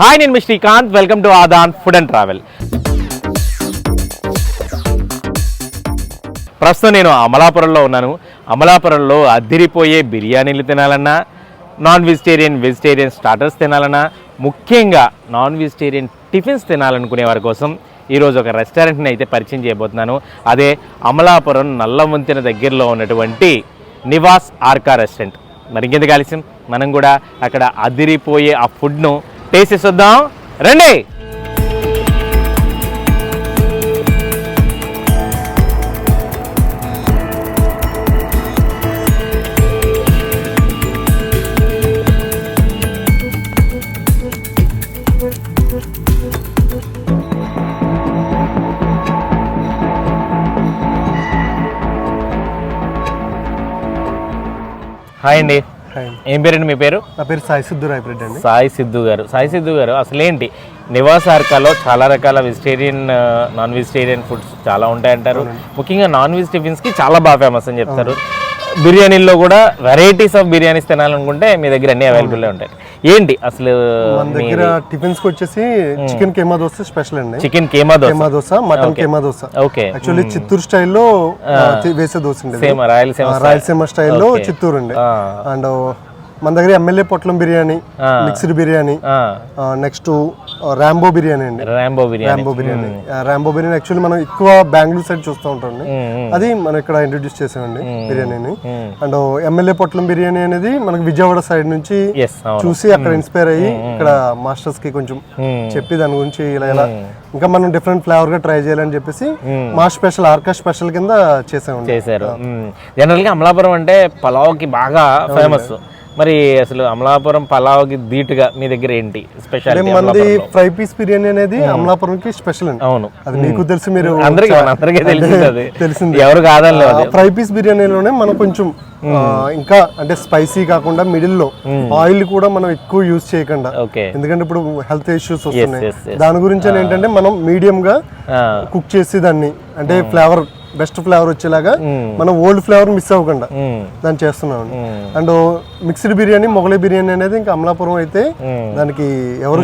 Hi నేను మీ Srikanth. Welcome to Adaan food and travel ప్రస్తుతం నేను అమలాపురంలో ఉన్నాను. అమలాపురంలో అద్దిరిపోయే బిర్యానీలు తినాలన్నా నాన్ వెజిటేరియన్ వెజిటేరియన్ స్టార్టర్స్ తినాలన్నా ముఖ్యంగా నాన్ వెజిటేరియన్ టిఫిన్స్ తినాలనుకునే వారి కోసం ఈరోజు ఒక రెస్టారెంట్ని అయితే పరిచయం చేయబోతున్నాను. అదే అమలాపురం నల్లవంతెన దగ్గరలో ఉన్నటువంటి నివాస్ ఆర్కా రెస్టారెంట్ మరి ఇంకెందుకు ఆలస్యం? మనం కూడా అక్కడ అదిరిపోయే ఆ ఫుడ్ను టేస్ట్ చూద్దాం రండి. హాయ్ అండి. ఏం పేరండి మీ పేరు? నా పేరు సాయి సిద్ధు రాయపరెడ్డి అండి. సాయి సిద్ధు గారు. సాయి సిద్ధు గారు అసలేంటి? నివాస్ ఆర్కాలో చాలా రకాల వెజిటేరియన్ నాన్ వెజిటేరియన్ ఫుడ్స్ చాలా ఉంటాయంటారు. ముఖ్యంగా నాన్ వెజ్ టిఫిన్స్కి చాలా బాగా ఫేమస్ అని చెప్తారు. బిర్యానీల్లో కూడా వెరైటీస్ ఆఫ్ బిర్యానీస్ తినాలనుకుంటే మీ దగ్గర అన్ని అవైలబుల్ ఉంటాయి. ఏంటి అసలు మన దగ్గర టిఫిన్స్కి వచ్చేసి చికెన్ కేమా దోశ స్పెషల్ అండి. Chicken keema dosa keema dosa mutton keema dosa okay actually Chittoor స్టైల్లో వేసే దోశ అండి రాయలసీమ రాయలసీమ స్టైల్లో చిత్తూరు అండి. అండ్ మన దగ్గర ఎమ్మెల్యే పొట్లం biryani mixed biryani next Rambo biryani అండి. Rambo biryani. Rambo biryani. Rambo biryani actually మనం ఎక్కువ బెంగళూరు సైడ్ చూస్తూ ఉంటాం అది మనం ఇక్కడ ఇంట్రడ్యూస్ చేసామండి బిర్యానీని. అండ్ ఎమ్మెల్యే పొట్లం బిర్యానీ అనేది మనకి విజయవాడ సైడ్ నుంచి చూసి అక్కడ ఇన్స్పైర్ అయ్యి ఇక్కడ మాస్టర్స్కి కొంచెం చెప్పి దాని గురించి ఇలా ఇలా ఇంకా మనం డిఫరెంట్ ఫ్లేవర్గా ట్రై చేయాలని చెప్పేసి మా స్పెషల్ ఆర్కా స్పెషల్ కింద చేసామండి. చేశారు. జనరల్గా అమలాపురం అంటే పలావ్కి బాగా ఫేమస్ మరి అసలు అమలాపురం పలావ్కి ధీటుగా మీ దగ్గర ఏంటి? స్పెషాలిటీ మంది ఫ్రై పీస్ బిర్యానీ అనేది అమలాపురం కి స్పెషల్ అండి. అవును. అది మీకు తెలిసి మీరు అందరికీ అందరికీ తెలిసింది తెలిసింది. ఎవరు కాదని ఫ్రై పీస్ బిర్యానీలోనే మనం కొంచెం ఇంకా అంటే స్పైసీ కాకుండా మిడిల్లో ఆయిల్ కూడా మనం ఎక్కువ యూజ్ చేయకుండా. ఎందుకంటే ఇప్పుడు హెల్త్ ఇష్యూస్ వస్తున్నాయి. దాని గురించి ఏంటంటే మనం మీడియం గా కుక్ చేసి దాన్ని అంటే ఫ్లేవర్ బెస్ట్ ఫ్లేవర్ వచ్చేలాగా మనం ఓల్డ్ ఫ్లేవర్ మిస్ అవ్వకుండా దాన్ని చేస్తున్నాం అండ్ మిక్స్డ్ బిర్యానీ మొగలై బిర్యానీ అనేది ఇంకా అమలాపురం అయితే దానికి ఎవరు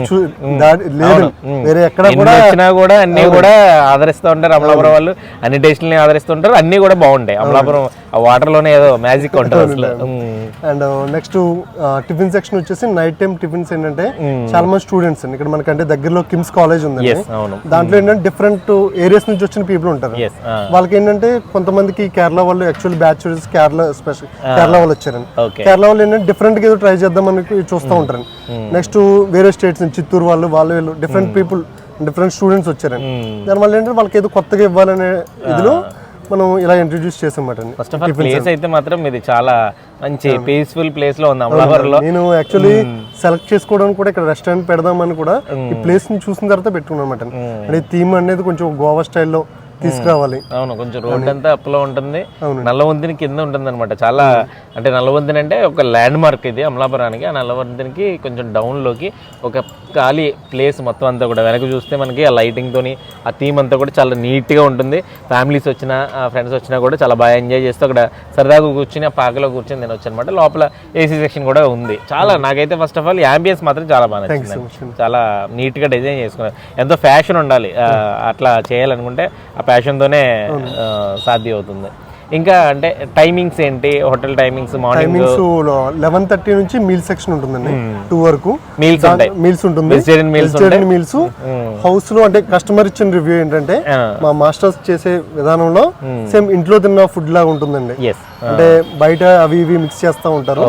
లేదు వేరే ఎక్కడ కూడా వచ్చినా కూడా అన్ని కూడా ఆదరిస్తూ ఉంటారు అమలాపురం వాళ్ళు. అన్ని టేస్ట్లని ఆదరిస్తూ ఉంటారు. అన్ని కూడా బాగుంటాయి. అమలాపురం వాటర్లోనే ఏదో మ్యాజిక్ ఉంటుంది అసలు. అండ్ నెక్స్ట్ టిఫిన్ సెక్షన్ వచ్చేసి నైట్ టైం టిఫిన్స్ ఏంటంటే చాలా మంది స్టూడెంట్స్ అండి. ఇక్కడ మనకంటే దగ్గరలో కిమ్స్ కాలేజ్ ఉంది దాంట్లో ఏంటంటే డిఫరెంట్ ఏరియాస్ నుంచి వచ్చిన పీపుల్ ఉంటారు. ఎస్ వాళ్ళకి ఏంటంటే కొంతమందికి కేరళ వాళ్ళు actual batch Kerala special Kerala వాళ్ళు వచ్చారండి. కేరళ వాళ్ళు ఏంటంటే డిఫరెంట్గా ఏదో ట్రై చేద్దామని చూస్తూ ఉంటారు నెక్స్ట్ వేరే స్టేట్స్ నుంచి చిత్తూరు వాళ్ళు వాళ్ళు వీళ్ళు డిఫరెంట్ పీపుల్ డిఫరెంట్ స్టూడెంట్స్ వచ్చారండి. దానివల్ల ఏంటంటే వాళ్ళకి ఏదో కొత్తగా ఇవ్వాలనే ఇదిలో మనం ఇలా ఇంట్రడ్యూస్ అండి ఫస్ట్ ఆఫ్ ఆల్ ప్లేస్ అయితే మాత్రం ఇది చాలా మంచి పీస్ఫుల్ ప్లేస్లో ఉంది అమలాపురంలో. నేను యాక్చువల్లీ సెలెక్ట్ చేసుకోవడానికి కూడా ఇక్కడ రెస్టారెంట్ పెడదామని కూడా ఈ ప్లేస్ని చూసిన తర్వాత పెట్టుకున్నాను అనమాట అంటే థీమ్ అనేది కొంచెం గోవా స్టైల్లో తీసుకురావాలి. అవును కొంచెం రోడ్ అంతా అప్లో ఉంటుంది. నల్లవంతిని కింద ఉంటుంది అనమాట చాలా అంటే నల్లవంతిని అంటే ఒక ల్యాండ్ మార్క్ ఇది అమలాపురానికి. ఆ నల్లవంతినికి కొంచెం డౌన్లోకి ఒక ఖాళీ ప్లేస్ మొత్తం అంతా కూడా. వెనక చూస్తే మనకి ఆ లైటింగ్ తోని ఆ థీమ్ అంతా కూడా చాలా నీట్గా ఉంటుంది. ఫ్యామిలీస్ వచ్చినా ఫ్రెండ్స్ వచ్చినా కూడా చాలా బాగా ఎంజాయ్ చేస్తూ అక్కడ సరదాగా కూర్చుని ఆ పాకలో కూర్చొని తినొచ్చు అనమాట లోపల ఏసీ సెక్షన్ కూడా ఉంది. చాలా నాకైతే ఫస్ట్ ఆఫ్ ఆల్ యాంబియన్స్ మాత్రం చాలా బాగా నచ్చింది చాలా నీట్గా డిజైన్ చేసుకున్నారు. ఎంతో ఫ్యాషన్ ఉండాలి. అట్లా చేయాలనుకుంటే ఆ ఫ్యాషన్ తోనే ఆ, సాధ్యం అవుతుంది ఇంకా అంటే టైమింగ్స్ ఏంటి? Hotel timings morning timings eleven thirty నుంచి మీల్ సెక్షన్ ఉంటుందండి. టూ వరకు. మీల్స్ ఉంటాయి. మీల్స్ ఉంటుంది. వెజిటేరియన్ మీల్స్ హౌస్లో అంటే కస్టమర్ ఇచ్చిన రివ్యూ ఏంటంటే. మా మాస్టర్స్ చేసే విధానంలో సేమ్ ఇంట్లో తిన్న ఫుడ్ లాగా ఉంటుందండి. అంటే బయట అవి ఇవి మిక్స్ చేస్తూ ఉంటారు.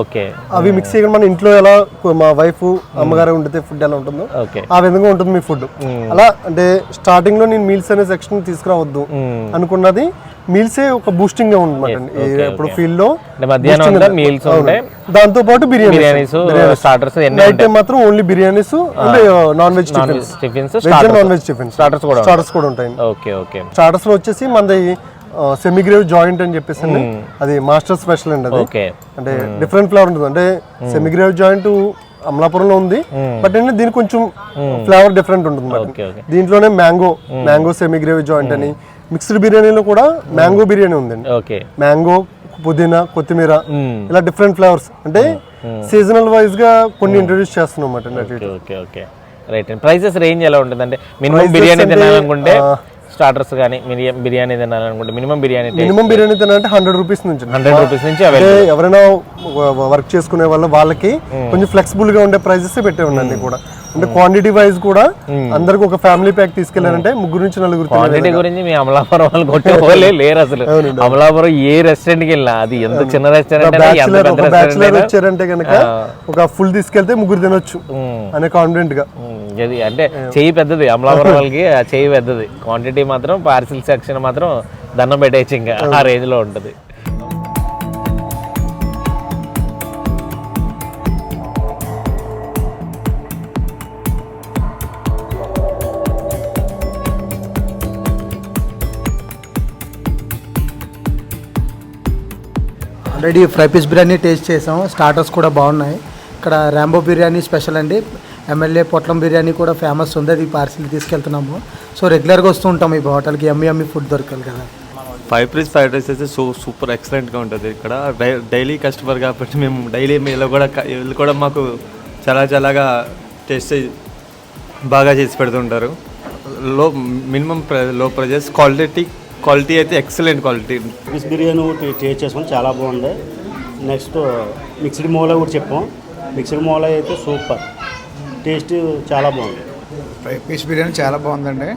అవి మిక్స్ చేయకుండా మన ఇంట్లో ఎలా మా వైఫ్ అమ్మగారు వండితే ఫుడ్ ఎలా ఉంటుందో ఆ విధంగా ఉంటుంది మీ ఫుడ్ అలా అంటే స్టార్టింగ్లో నేను మీల్స్ అనే సెక్షన్ తీసుకురావద్దు అనుకున్నది మీల్సే ఒక బూస్టింగ్గా ఉందన్నమాట ఇప్పుడు ఫీల్డ్లో అంటే మధ్యాహ్నం మీల్స్ ఉంటాయి దాంతో పాటు biryani biryanis starters night time మాత్రం only biryanis non veg tiffins veg non veg tiffins starters కూడా స్టార్టర్స్ కూడా ఉంటాయి. ఓకే ఓకే స్టార్టర్స్లో వచ్చేసి మనది సెమిగ్రేవ్ జాయింట్ అని చెప్పేసి అండి. అది మాస్టర్ స్పెషల్ అండి అది. అంటే డిఫరెంట్ ఫ్లేవర్ ఉంటుంది. అంటే సెమిగ్రేవ్ జాయింట్ అమలాపురంలో ఉంది. బట్ ఏంటంటే దీనికి కొంచెం ఫ్లేవర్ డిఫరెంట్ ఉంటుంది దీంట్లోనే mango mango semi gravy joint అని మిక్స్డ్ బిర్యానీలో కూడా మ్యాంగో బిర్యానీ ఉందండి. ఓకే మ్యాంగో పుదీనా కొత్తిమీర మ్మ్. ఇలా డిఫరెంట్ ఫ్లేవర్స్ అంటే సీజనల్ వైజ్గా కొన్ని ఇంట్రొడ్యూస్ చేస్తున్నాం అన్నమాట ఓకే ఓకే రైట్ అండి ప్రైసెస్ రేంజ్ ఎలా ఉంటుంది అంటే మినిమం బిర్యానీ తినాలనుకుంటే స్టార్టర్స్ కానీ బిర్యానీ తినాలనుకుంటే మినిమం బిర్యానీ మినిమం బిర్యానీ తినాలంటే హండ్రెడ్ రూపీస్ నుంచి. హండ్రెడ్ రూపీస్ నుంచి ఎవరైనా వర్క్ చేసుకునే వాళ్ళ వాళ్ళకి కొంచెం ఫ్లెక్సిబుల్గా ఉండే ప్రైజెస్ పెట్టే ఉండండి కూడా. అంటే క్వాంటిటీ వైజ్ కూడా అందరికి ఒక ఫ్యామిలీ ప్యాక్ తీసుకెళ్ళారంటే ముగ్గురు నుంచి నలుగురు క్వాంటిటీ గురించి మీ అమలాపురం వాళ్ళు కొట్టే లేరు అసలు. అమలాపురం ఏ రెస్టారెంట్కి వెళ్ళినా అది ఎంత చిన్న రెస్టారెంట్ బ్యాచులర్ వచ్చారంటే కనుక ఒక ఫుల్ తీసుకెళ్తే ముగ్గురు తినొచ్చు అనే కాన్ఫిడెంట్గా. అది అంటే చెయ్యి పెద్దది అమలాపురం వాళ్ళకి ఆ చెయ్యి పెద్దది. క్వాంటిటీ మాత్రం పార్సిల్ సెక్షన్ మాత్రం దండం పెట్టేసి ఇంకా ఆ రేంజ్లో ఉంటుంది. Already fry piece biryani taste చేసాం. స్టార్టర్స్ కూడా బాగున్నాయి. ఇక్కడ ర్యాంబో బిర్యానీ స్పెషల్ అండి. ఎమ్మెల్యే పొట్లం బిర్యానీ కూడా ఫేమస్ ఉంది. అది పార్సిల్ తీసుకెళ్తున్నాము. సో రెగ్యులర్గా వస్తూ ఉంటాం ఈ హోటల్కి. ఎమ్మి ఎమ్మి ఫుడ్ దొరకాలి కదా. ఫైవ్ పీస్ ఫ్రైడ్ రైస్ అయితే సో సూపర్ ఎక్సలెంట్గా ఉంటుంది ఇక్కడ. డై- డైలీ కస్టమర్ కాబట్టి మేము డైలీ మీలో కూడా వీళ్ళు కూడా మాకు చాలా చాలాగా టేస్ట్ బాగా చేసి పెడుతుంటారు. Low minimum low prices quality quality అయితే ఎక్సలెంట్ క్వాలిటీ. ఫిష్ బిర్యానీ ఒకటి టేస్ట్ చేసుకొని చాలా బాగుంది. నెక్స్ట్ మిక్స్డ్ మోలా కూడా చెప్పాం. మిక్స్డ్ మోలా అయితే సూపర్ టేస్ట్ చాలా బాగుంది. ఫ్రై పీస్ బిర్యానీ చాలా బాగుందండి.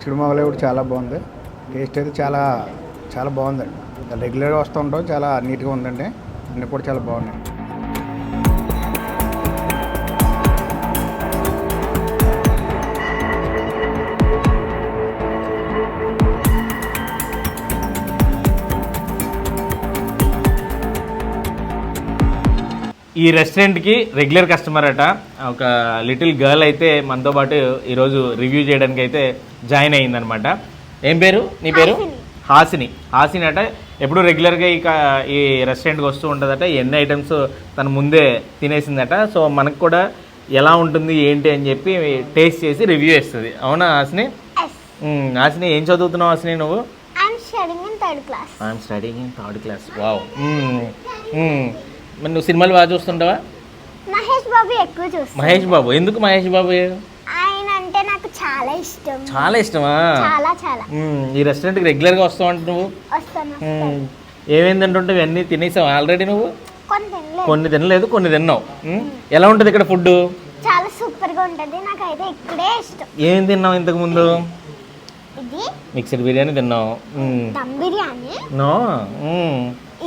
చిడు మొగలే కూడా చాలా బాగుంది. టేస్ట్ అయితే చాలా చాలా బాగుందండి రెగ్యులర్గా వస్తూ ఉంటాం చాలా నీట్గా ఉందండి. అన్నీ కూడా చాలా బాగున్నాయి. ఈ రెస్టారెంట్కి రెగ్యులర్ కస్టమర్ అట. ఒక లిటిల్ గర్ల్ అయితే మనతో పాటు ఈరోజు రివ్యూ చేయడానికి అయితే జాయిన్ అయ్యిందనమాట. ఏం పేరు? నీ పేరు? హాసిని. హాసిని. అట. ఎప్పుడు రెగ్యులర్గా ఇక ఈ రెస్టారెంట్కి వస్తూ ఉంటుందట. ఎన్ని ఐటమ్స్ తను ముందే తినేసిందట. సో మనకు కూడా ఎలా ఉంటుంది ఏంటి అని చెప్పి టేస్ట్ చేసి రివ్యూ ఇస్తుంది అవునా హాసిని? హాసిని ఏం చదువుతున్నావు హాసిని నువ్వు. I'm studying in third class wow మరి నువ్వు సినిమాలు బాగా చూస్తుంటావా? మహేష్ బాబు ఎక్కువ చూస్తాను. మహేష్ బాబు. ఎందుకు మహేష్ బాబు? ఆయన అంటే నాకు చాలా ఇష్టం. చాలా ఇష్టమా? చాలా చాలా. మ్మ్. ఈ రెస్టారెంట్కి రెగ్యులర్గా వస్తావు అంటే నువ్వు? వస్తాను మ్మ్. ఏమేం తింటుంటావు? ఇవన్నీ తినేసావు ఆల్రెడీ నువ్వు? కొన్ని తినలేదు. కొన్ని తినలేదు కొన్ని తిన్నావు. ఎలా ఉంటుంది ఇక్కడ ఫుడ్ చాలా సూపర్గా ఉంటది. నాకైతే ఇక్కడే ఇష్టం. ఏం తిన్నావు ఇంతకు ముందు? ఇది మిక్స్డ్ బిర్యానీ తిన్నావు. దమ్ బిర్యానీ. నో.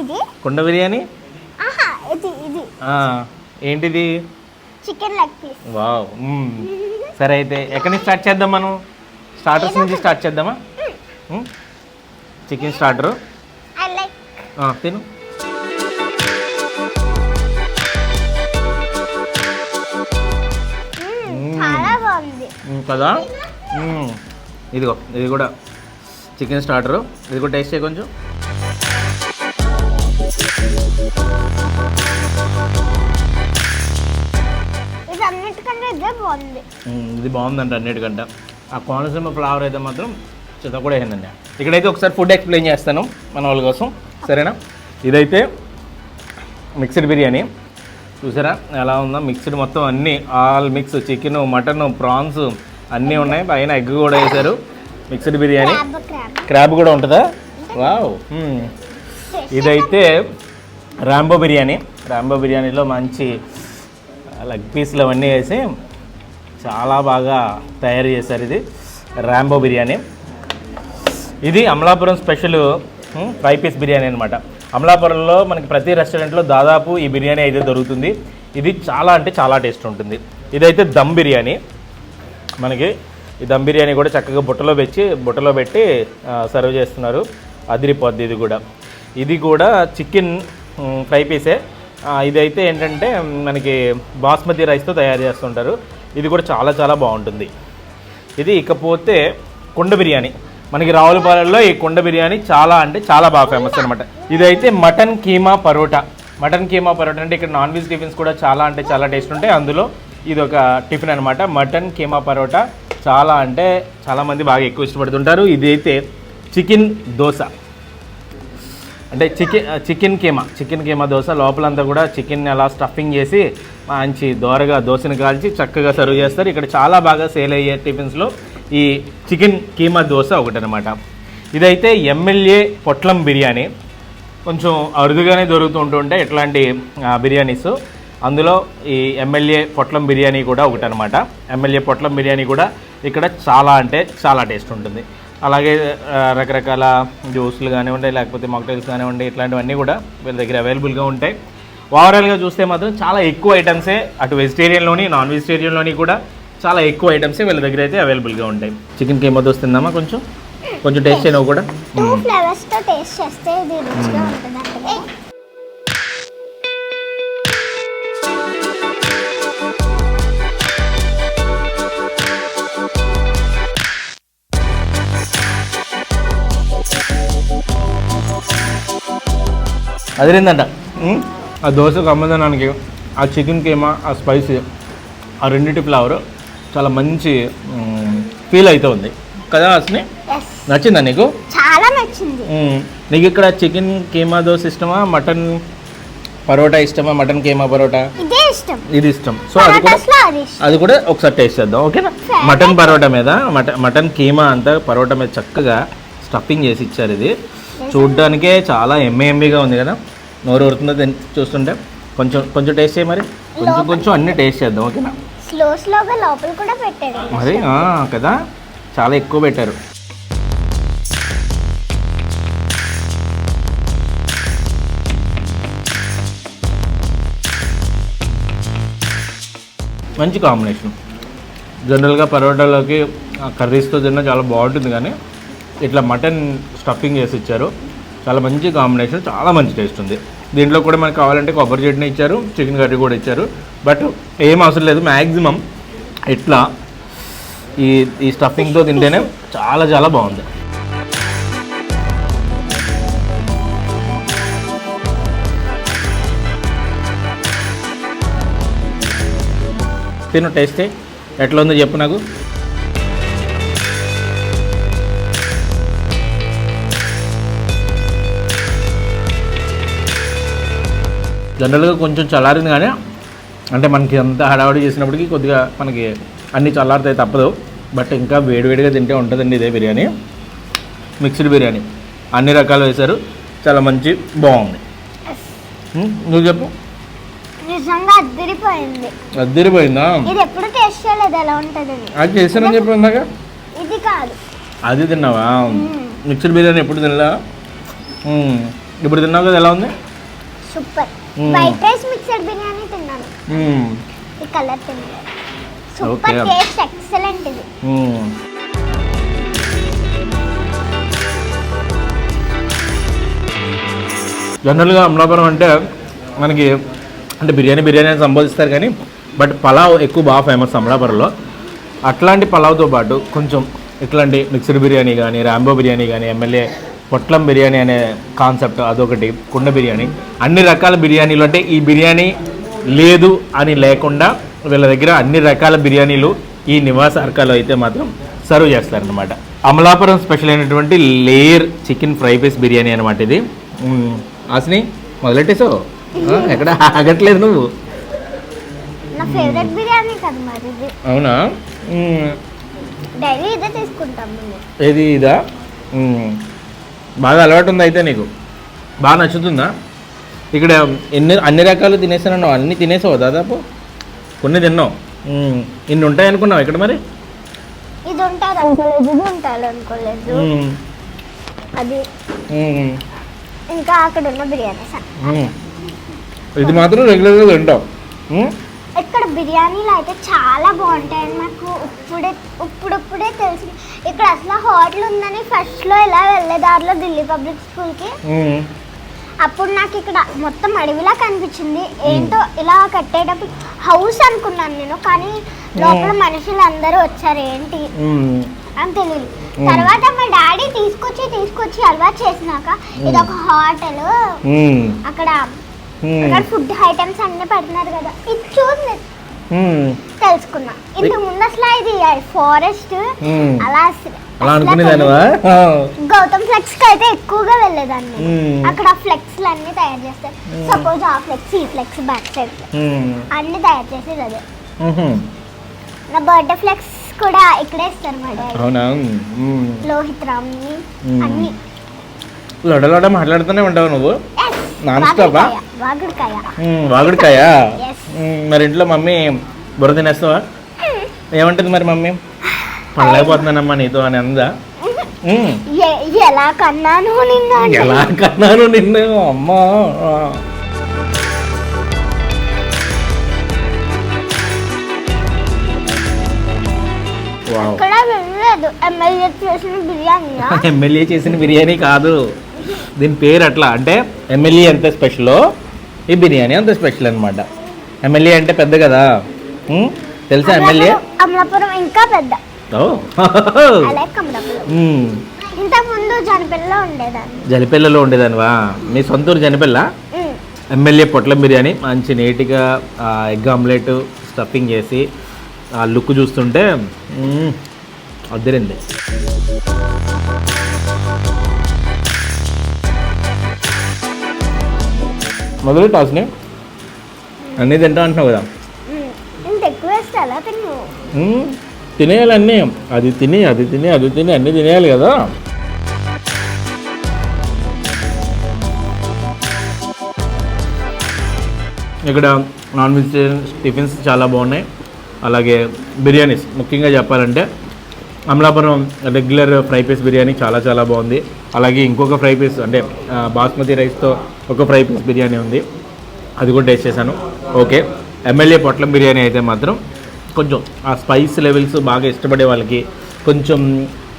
ఇది కుండ బిర్యానీ? ఆహా ఇది ఇది ఆ. ఏంటిది? Chicken leg piece wow. సరే అయితే ఎక్కడి నుంచి స్టార్ట్ చేద్దాం మనం? స్టార్టర్స్ నుంచి స్టార్ట్ చేద్దామా? చికెన్ స్టార్టరు తిను. కదా. ఇదిగో ఇది కూడా చికెన్ స్టార్టరు ఇది కూడా టేస్ట్ చేయ కొంచెం. ఇది అన్నిటికంటే ఇదే బాగుంది. మ్మ్, ఇది బాగుందంట అన్నిటికంటే. ఆ కోనసీమ ఫ్లవర్ అయితే మాత్రం చిత్త కూడా వేసిందండి ఇక్కడైతే ఒకసారి ఫుడ్ ఎక్స్ప్లెయిన్ చేస్తాను మన వాళ్ళ కోసం. సరేనా? ఇదైతే మిక్స్డ్ బిర్యానీ. చూసారా? ఎలా ఉందో? మిక్స్డ్ మొత్తం అన్నీ all mix chicken mutton prawns అన్నీ ఉన్నాయి. పైన ఎగ్ కూడా వేశారు. మిక్స్డ్ బిర్యానీ. క్రాబ్ కూడా ఉంటుందా? వావ్. ఇదైతే రాంబో బిర్యానీ. రాంబో బిర్యానీలో మంచి లెగ్ పీస్లు అవన్నీ వేసి చాలా బాగా తయారు చేశారు ఇది. రాంబో బిర్యానీ. ఇది Amalapuram special fry piece biryani అనమాట అమలాపురంలో మనకి ప్రతి రెస్టారెంట్లో దాదాపు ఈ బిర్యానీ అయితే దొరుకుతుంది. ఇది చాలా అంటే చాలా టేస్ట్ ఉంటుంది. ఇదైతే దమ్ బిర్యానీ. మనకి ఈ దమ్ బిర్యానీ కూడా చక్కగా బుట్టలో పెట్టి బుట్టలో పెట్టి సర్వ్ చేస్తున్నారు. అదిరిపోద్ది ఇది కూడా. ఇది కూడా చికెన్ ఫ్రై పీసే. ఇదైతే ఏంటంటే మనకి బాస్మతి రైస్తో తయారు చేస్తుంటారు. ఇది కూడా చాలా చాలా బాగుంటుంది. ఇది ఇకపోతే కుండ బిర్యానీ. మనకి రావులపాలెంలో ఈ కుండ బిర్యానీ చాలా అంటే చాలా బాగా ఫేమస్ అనమాట ఇదైతే మటన్ కీమా పరోటా. మటన్ కీమా పరోటా అంటే ఇక్కడ నాన్ వెజ్ టిఫిన్స్ కూడా చాలా అంటే చాలా టేస్ట్ ఉంటాయి. అందులో ఇది ఒక టిఫిన్ అనమాట మటన్ కీమా పరోటా చాలా అంటే చాలామంది బాగా ఎక్కువ ఇష్టపడుతుంటారు. ఇదైతే చికెన్ దోశ. అంటే chicken chicken keema. Chicken keema dosa. లోపలంతా కూడా చికెన్ అలా స్టఫింగ్ చేసి మంచి దోరగా దోశని కాల్చి చక్కగా సర్వ్ చేస్తారు. ఇక్కడ చాలా బాగా సేల్ అయ్యే టిఫిన్స్లో ఈ చికెన్ కీమా దోశ ఒకటి అనమాట ఇదైతే ఎమ్మెల్యే పొట్లం బిర్యానీ. కొంచెం అరుదుగానే దొరుకుతూ ఉంటుంటే ఇట్లాంటి బిర్యానీస్. అందులో ఈ ఎమ్మెల్యే పొట్లం బిర్యానీ కూడా ఒకటి అనమాట ఎమ్మెల్యే పొట్లం బిర్యానీ కూడా ఇక్కడ చాలా అంటే చాలా టేస్ట్ ఉంటుంది. అలాగే రకరకాల జ్యూస్లు కానివ్వండి లేకపోతే మాక్టైల్స్ కానివ్వండి ఇట్లాంటివన్నీ కూడా వీళ్ళ దగ్గర అవైలబుల్గా ఉంటాయి. ఓవరాల్గా చూస్తే మాత్రం చాలా ఎక్కువ ఐటమ్సే అటు వెజిటేరియన్లోని నాన్ వెజిటేరియన్లోని కూడా చాలా ఎక్కువ ఐటమ్సే వీళ్ళ దగ్గర అయితే అవైలబుల్గా ఉంటాయి. చికెన్ కేమో వస్తుందమ్మా కొంచెం? కొంచెం టేస్ట్ చేయను కూడా? టూ ఫ్లేవర్స్తో టేస్ట్ చేస్తే ఇది రుచిగా ఉంటుంది అదిరిందంట. ఆ దోశ కమ్మదనానికి ఆ చికెన్ కేమా ఆ స్పైసీ ఆ రెండింటి ఫ్లేవర్ చాలా మంచి ఫీల్ అయితే ఉంది. కదా అసలు నచ్చిందా నీకు? చాలా నచ్చింది. నీకు ఇక్కడ చికెన్ కేమా దోశ ఇష్టమా? మటన్ పరోటా ఇష్టమా? మటన్ కేమా పరోటా? ఇదే ఇష్టం. ఇది ఇష్టం. సో అది కూడా అది కూడా ఒకసారి టేస్ట్ చేద్దాం ఓకేనా? మటన్ పరోటా మీద మటన్ మటన్ కీమా అంతా పరోటా మీద చక్కగా స్టఫింగ్ చేసి ఇచ్చారు ఇది. చూడ్డానికే చాలా ఎమ్మె ఎమ్మెగా ఉంది కదా. నోరు ఊరుతుందో చూస్తుంటే. కొంచెం కొంచెం టేస్ట్ చేయి మరి. కొంచెం కొంచెం అన్ని టేస్ట్ చేద్దాం ఓకేనా? స్లో స్లోగా లోపల కూడా పెట్టాడు మరి కదా? చాలా ఎక్కువ పెట్టారు. మంచి కాంబినేషన్ జనరల్గా పరోటాలోకి కర్రీస్తో తిన్నా చాలా బాగుంటుంది కానీ ఇట్లా మటన్ స్టఫింగ్ చేసి ఇచ్చారు. చాలా మంచి కాంబినేషన్ చాలా మంచి టేస్ట్ ఉంది. దీంట్లో కూడా మనకు కావాలంటే కొబ్బరి చట్నీ ఇచ్చారు చికెన్ కర్రీ కూడా ఇచ్చారు. బట్ ఏం అవసరం లేదు మ్యాక్సిమం ఇట్లా ఈ ఈ స్టఫింగ్తో తింటేనే చాలా చాలా బాగుంది. తిను టేస్ట్ ఎట్లా ఉందో చెప్పు నాకు. జనరల్గా కొంచెం చల్లారింది కానీ అంటే మనకి అంత హడావుడి చేసినప్పటికీ కొద్దిగా మనకి అన్నీ చల్లారుతాయి తప్పదు. బట్ ఇంకా వేడివేడిగా తింటే ఉంటుందండి ఇదే బిర్యానీ. మిక్స్డ్ బిర్యానీ. అన్ని రకాలు వేశారు. చాలా మంచి బాగుంది. నువ్వు చెప్పు. నిజంగా అద్దరిపోయింది. అద్దరిపోయిందా? ఇది ఎప్పుడు టేస్ట్ చేయలేదు ఎలా ఉంటుందని. అది చేశానని చెప్పి ఇందాక. ఇది కాదు. అది తిన్నావా? మిక్స్డ్ బిర్యానీ ఎప్పుడు తినలా? ఇప్పుడు తిన్నావు కదా ఎలా ఉంది? Super. White rice mixer biryani తిన్నాను. ఉం, ఈ కలర్ తినలేదు సూపర్. టేస్ట్ ఎక్సలెంట్ ఇది. జనరల్గా అమలాపురం అంటే మనకి అంటే బిర్యానీ బిర్యానీ అని సంబోధిస్తారు కానీ బట్ పలావ్ ఎక్కువ బాగా ఫేమస్ అమలాపురంలో. అట్లాంటి పలావ్తో పాటు కొంచెం ఇట్లాంటి మిక్స్డ్ బిర్యానీ కానీ రాంబో బిర్యానీ కానీ ఎమ్మెల్యే పొట్లం బిర్యానీ అనే కాన్సెప్ట్ అదొకటి కుండ బిర్యానీ. అన్ని రకాల బిర్యానీలు అంటే ఈ బిర్యానీ లేదు అని లేకుండా వీళ్ళ దగ్గర అన్ని రకాల బిర్యానీలు ఈ నివాస అర్కాలో అయితే మాత్రం సర్వ్ చేస్తారనమాట అమలాపురం స్పెషల్ అయినటువంటి layer chicken fry piece biryani అనమాట ఇది. ఆసిని మొదలెట్టేసావు? ఎక్కడ ఆగట్లేదు నువ్వు? అవునా? ఏది ఇదా. బాగా అలవాటు ఉంది అయితే నీకు బాగా నచ్చుతుందా ఇక్కడ ఎన్ని అన్ని రకాలు తినేసానన్నావు అన్ని తినేసావు దాదాపు కొన్ని తిన్నావు. ఇన్ని ఉంటాయి అనుకున్నావు ఇక్కడ మరి ఇది అనుకోలేదు ఇది ఉంటుంది అనుకోలేదు మ్మ్. అది. ఇంకా అక్కడ ఉన్న బిర్యానీ. ఇది మాత్రం రెగ్యులర్గా తింటావు? ఇక్కడ బిర్యానీలు అయితే చాలా బాగుంటాయి నాకు ఇప్పుడే ఇప్పుడిప్పుడే తెలిసింది ఇక్కడ అసలు హోటల్ ఉందని ఫస్ట్లో ఇలా వెళ్ళే దారిలో ఢిల్లీ పబ్లిక్ స్కూల్కి మ్మ్. అప్పుడు నాకు ఇక్కడ మొత్తం అడవిలా కనిపించింది ఏంటో ఇలా కట్టేటప్పుడు హౌస్ అనుకున్నాను నేను కానీ లోపల మనుషులు అందరూ వచ్చారు ఏంటి. అని తెలియదు తర్వాత మా డాడీ తీసుకొచ్చి తీసుకొచ్చి అలవాటు చేసినాక ఇది ఒక హోటల్. అక్కడ. అక్కడ ఫుడ్ ఐటమ్స్ అన్ని పెడుతున్నారు కదా ఇది చూసి. తెలుసుకున్నా. ఇంతకు ముందు అసలు ఇది ఫారెస్ట్. అలా అలా అనుకునేదానివా? గౌతమ్ ఫ్లెక్స్కి అయితే ఎక్కువగా వెళ్ళేదాన్ని. అక్కడ ఫ్లెక్స్ అన్ని తయారు చేస్తారు. సపోజ్ ఆ ఫ్లెక్స్ ఈ ఫ్లెక్స్ బ్యాక్ సైడ్. అన్ని తయారు చేసేది అదే. నా బర్త్డే ఫ్లెక్స్ కూడా ఇక్కడే ఇస్తారు మా అవునా. లోహిత్ రామ్. అన్ని. లొడ లొడ మాట్లాడుతూనే ఉంటావు నువ్వు. నాన్ స్టాపా? వాగుడుకాయ, మరి ఇంట్లో మమ్మీ బుర్ర తినేస్తావా? ఏమంటుంది మరి మమ్మీ? పడలేకపోతున్నానమ్మా నీతో అని అందా? ఎలా కన్నాను నిన్ను ఎలా కన్నాను నిన్ను? అమ్మా. వావ్. ఇక్కడ వెళ్ళలేదు. ఎమ్మెల్యే చేసిన బిర్యానీ ఎమ్మెల్యే చేసిన బిర్యానీ కాదు. దీని పేరు అట్లా అంటే ఎమ్మెల్యే ఎంత స్పెషలో ఈ బిర్యానీ అంత స్పెషల్ అనమాట ఎమ్మెల్యే అంటే పెద్ద కదా? తెలుసా ఎమ్మెల్యే అమలాపురం ఇంకా పెద్ద. ఓ. అలాగే కమలాపురం ఉమ్, ఇంతకు ముందు జనపిల్లలో ఉండేదాన్ని. జనపిల్లలో ఉండేదానివా? మీ సొంతూరు జనపిల్ల? మ్మ్. ఎమ్మెల్యే పొట్లం బిర్యానీ మంచి నీట్గా ఎగ్ ఆమ్లెట్ స్టఫింగ్ చేసి ఆ లుక్ చూస్తుంటే అద్దరింది మొదలు టాస్ని అన్నీ తింటా అంటున్నావు కదా. తినేయాలి అన్నీ. అది తిని అది తిని అది తిని అన్నీ తినేయాలి కదా. ఇక్కడ నాన్ వెజిటేరియన్ టిఫిన్స్ చాలా బాగున్నాయి. అలాగే బిర్యానీస్ ముఖ్యంగా చెప్పాలంటే Amalapuram regular fry piece biryani చాలా చాలా బాగుంది. అలాగే ఇంకొక ఫ్రై పీస్ అంటే బాస్మతి రైస్తో ఒక ఫ్రై పీస్ బిర్యానీ ఉంది. అది కూడా టేస్ట్ చేశాను. ఓకే ఎమ్మెల్యే పొట్లం బిర్యానీ అయితే మాత్రం కొంచెం ఆ స్పైస్ లెవెల్స్ బాగా ఇష్టపడే వాళ్ళకి కొంచెం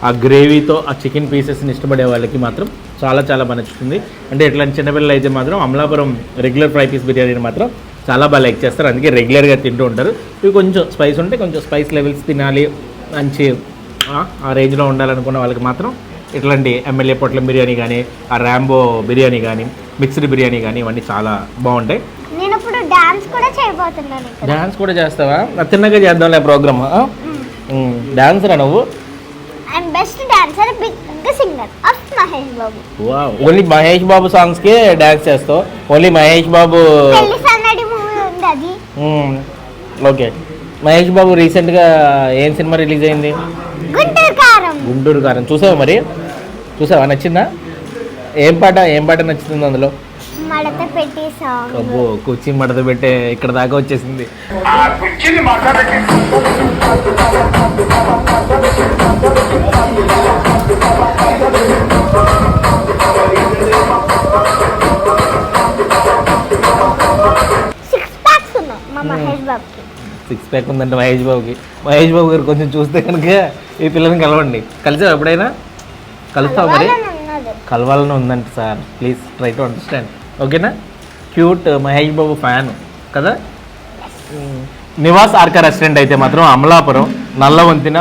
ఆ గ్రేవీతో ఆ చికెన్ పీసెస్ని ఇష్టపడే వాళ్ళకి మాత్రం చాలా చాలా బాగా నచ్చుతుంది. అంటే ఇట్లాంటి చిన్నపిల్లలు అయితే మాత్రం అమలాపురం రెగ్యులర్ ఫ్రై పీస్ బిర్యానీని మాత్రం చాలా బాగా లైక్ చేస్తారు. అందుకే రెగ్యులర్గా తింటూ ఉంటారు. ఇవి కొంచెం స్పైస్ ఉంటే కొంచెం స్పైస్ లెవెల్స్ తినాలి మంచి ఆ, ఆ రేంజ్లో ఉండాలనుకున్న వాళ్ళకి మాత్రం ఇట్లాంటి ఎమ్మెల్యే పొట్లం బిర్యానీ కానీ ఆ ర్యాంబో బిర్యానీ కానీ మిక్స్డ్ బిర్యానీ కానీ ఇవన్నీ చాలా బాగుంటాయి. నేను ఇప్పుడు డాన్స్ కూడా చేయబోతున్నాను డాన్స్ కూడా చేస్తావా? తిన్నగా చేద్దాంలే ప్రోగ్రామ్. డాన్సరా నువ్వు? I'm best dancer big singer of Mahesh Babu. Only Mahesh Babu సాంగ్స్కే dance చేస్తావు. ఓన్లీ మహేష్ బాబు పెళ్ళి మూవీ ఉంది అది. ఓకే. మహేష్ బాబు రీసెంట్గా ఏం సినిమా రిలీజ్ అయింది? గుంటూరు కారం. గుంటూరు కారం. చూసావా మరి? చూసావా? నచ్చిందా? ఏం పాట ఏం పాట నచ్చుతుంది అందులో? మడత పెట్టి సాంగ్ అబ్బో కుర్చీ మడత పెట్టే ఇక్కడ దాకా వచ్చేసింది. సిక్స్ ప్యాక్ ఉందంటే మహేష్ బాబుకి. మహేష్ బాబు గారు కొంచెం చూస్తే కనుక ఈ పిల్లని కలవండి. కలిసావు ఎప్పుడైనా? కలుస్తావు మరి? కలవాలని ఉందంట sir. Please try to understand ఓకేనా క్యూట్ మహేష్ బాబు ఫ్యాన్ కదా? మ్మ్. నివాస్ ఆర్కా రెస్టారెంట్ అయితే మాత్రం అమలాపురం నల్లవంతిన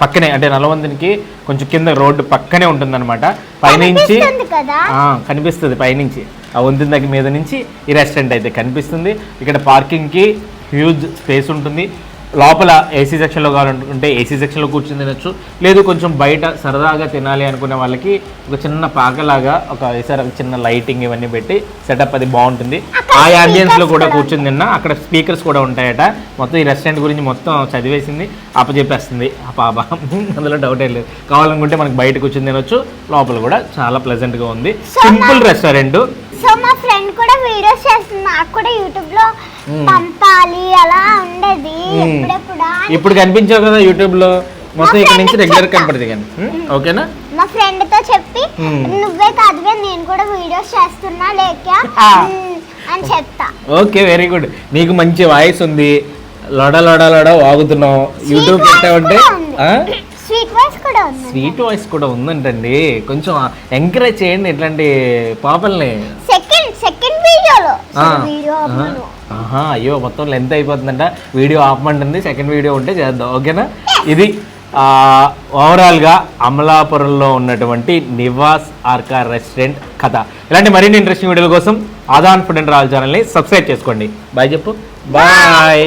పక్కనే అంటే నల్లవంతినికి కొంచెం కింద రోడ్డు పక్కనే ఉంటుందన్నమాట. పైనుంచి కనిపిస్తుంది పైనుంచి. ఆ వంతెన దగ్గర మీద నుంచి ఈ రెస్టారెంట్ అయితే కనిపిస్తుంది. ఇక్కడ పార్కింగ్కి హ్యూజ్ స్పేస్ ఉంటుంది. లోపల ఏసీ సెక్షన్లో కావాలనుకుంటే ఏసీ సెక్షన్లో కూర్చొని తినొచ్చు. లేదు కొంచెం బయట సరదాగా తినాలి అనుకునే వాళ్ళకి ఒక చిన్న పాకలాగా ఒక వేసారు చిన్న లైటింగ్ ఇవన్నీ పెట్టి సెటప్ అది బాగుంటుంది. ఆ యాంబియన్స్లో కూడా కూర్చొని తిన్నా అక్కడ స్పీకర్స్ కూడా ఉంటాయట. మొత్తం ఈ రెస్టారెంట్ గురించి మొత్తం చదివేసింది అప్పచెప్పేస్తుంది. ఆ పాప. అందులో డౌట్ లేదు. కావాలనుకుంటే మనకి బయట కూర్చొని తినొచ్చు. లోపల కూడా చాలా ప్లెజెంట్గా ఉంది. సింపుల్ రెస్టారెంట్ సో మా ఫ్రెండ్ కూడా వీడియోస్ చేస్తుంది. నాకు కూడా యూట్యూబ్లో పంపాలి అలా ఉండేది ఎప్పుడెప్పుడా ఇప్పుడు కనిపించావు కదా యూట్యూబ్లో? మొత్తం ఇక్కడ నుంచి రెగ్యులర్ చెప్తా. కనపడుతుంది కానీ? ఓకేనా? మా ఫ్రెండ్తో చెప్పి. నువ్వే కాదువే నేను కూడా వీడియోస్ చేస్తున్నా లేక అని చెప్తా. ఓకే వెరీ గుడ్ నీకు మంచి వాయిస్ ఉంది. లొడ లొడ లొడ వాగుతున్నావు. యూట్యూబ్ పెట్టావంటే స్వీట్ కూడా ఉంది స్వీట్ వాయిస్ కూడా ఉందంటండి. కొంచెం ఎంకరేజ్ చేయండి ఇట్లాంటి పాపల్ని. సెకండ్ సెకండ్ వీడియోలో. వీడియో ఆహా. అయ్యో మొత్తం లెంత్ అయిపోతుందంట. వీడియో ఆపమంటుంది. సెకండ్ వీడియో ఉంటే చేద్దాం. ఓకేనా? ఇది ఓవరాల్గా అమలాపురంలో ఉన్నటువంటి నివాస్ ఆర్కా రెస్టారెంట్ కథ. ఇలాంటి మరిన్ని ఇంట్రెస్టింగ్ వీడియోల కోసం ఆదాన్ ఫుడ్ అండ్ రాల్ ఛానల్ని సబ్స్క్రైబ్ చేసుకోండి. బాయ్ చెప్పు. బాయ్.